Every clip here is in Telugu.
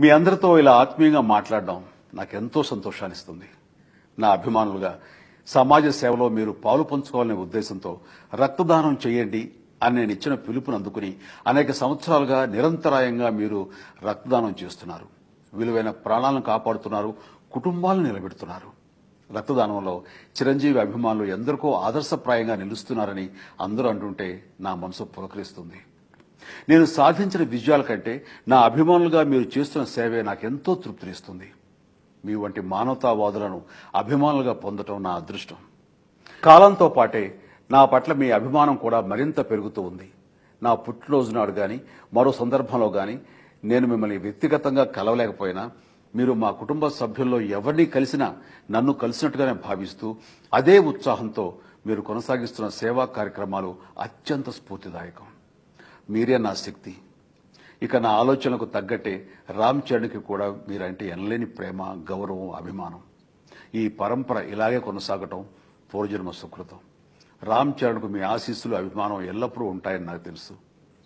మీ అందరితో ఇలా ఆత్మీయంగా మాట్లాడడం నాకెంతో సంతోషాన్ని ఇస్తుంది నా అభిమానులుగా సమాజ సేవలో మీరు పాలు పంచుకోవాలనే ఉద్దేశంతో రక్తదానం చేయండి అని నేను ఇచ్చిన పిలుపును అందుకుని అనేక సంవత్సరాలుగా నిరంతరాయంగా మీరు రక్తదానం చేస్తున్నారు. విలువైన ప్రాణాలను కాపాడుతున్నారు కుటుంబాలను నిలబెడుతున్నారు. రక్తదానంలో చిరంజీవి అభిమానులు ఎందరికో ఆదర్శప్రాయంగా నిలుస్తున్నారని అందరూ అంటుంటే నా మనసు పులకరిస్తుంది. నేను సాధించిన విజయాల కంటే నా అభిమానులుగా మీరు చేస్తున్న సేవే నాకెంతో తృప్తినిస్తుంది. మీ వంటి మానవతావాదులను అభిమానులుగా పొందటం నా అదృష్టం. కాలంతో పాటే నా పట్ల మీ అభిమానం కూడా మరింత పెరుగుతూ ఉంది. నా పుట్టినరోజు నాడు కానీ మరో సందర్భంలో కానీ నేను మిమ్మల్ని వ్యక్తిగతంగా కలవలేకపోయినా మీరు మా కుటుంబ సభ్యుల్లో ఎవరిని కలిసినా నన్ను కలిసినట్టుగానే భావిస్తూ అదే ఉత్సాహంతో మీరు కొనసాగిస్తున్న సేవా కార్యక్రమాలు అత్యంత స్ఫూర్తిదాయకం. మీరే నా శక్తి. ఇక నా ఆలోచనలకు తగ్గట్టే రామ్ చరణ్కి కూడా మీరంటే ఎనలేని ప్రేమ గౌరవం అభిమానం. ఈ పరంపర ఇలాగే కొనసాగటం పూర్వజన్మ సుకృతం. రామ్ చరణ్కు మీ ఆశీస్సులు అభిమానం ఎల్లప్పుడూ ఉంటాయని నాకు తెలుసు.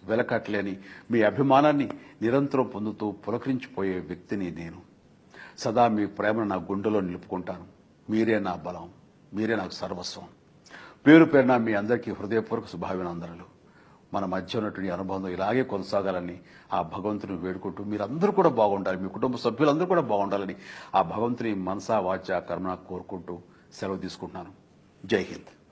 వెలకట్లేని మీ అభిమానాన్ని నిరంతరం పొందుతూ పులకరించిపోయే వ్యక్తిని నేను. సదా మీ ప్రేమను నా గుండెలో నిలుపుకుంటాను. మీరే నా బలం. మీరే నాకు సర్వస్వం. పేరు పేరున మీ అందరికీ హృదయపూర్వక శుభాభినందనలు. మన మధ్య ఉన్నటువంటి అనుబంధం ఇలాగే కొనసాగాలని ఆ భగవంతుని వేడుకుంటూ మీరందరూ కూడా బాగుండాలి మీ కుటుంబ సభ్యులందరూ కూడా బాగుండాలని ఆ భగవంతుని మనసా వాచ కర్మన కోరుకుంటూ సెలవు తీసుకుంటున్నాను. జై హింద్.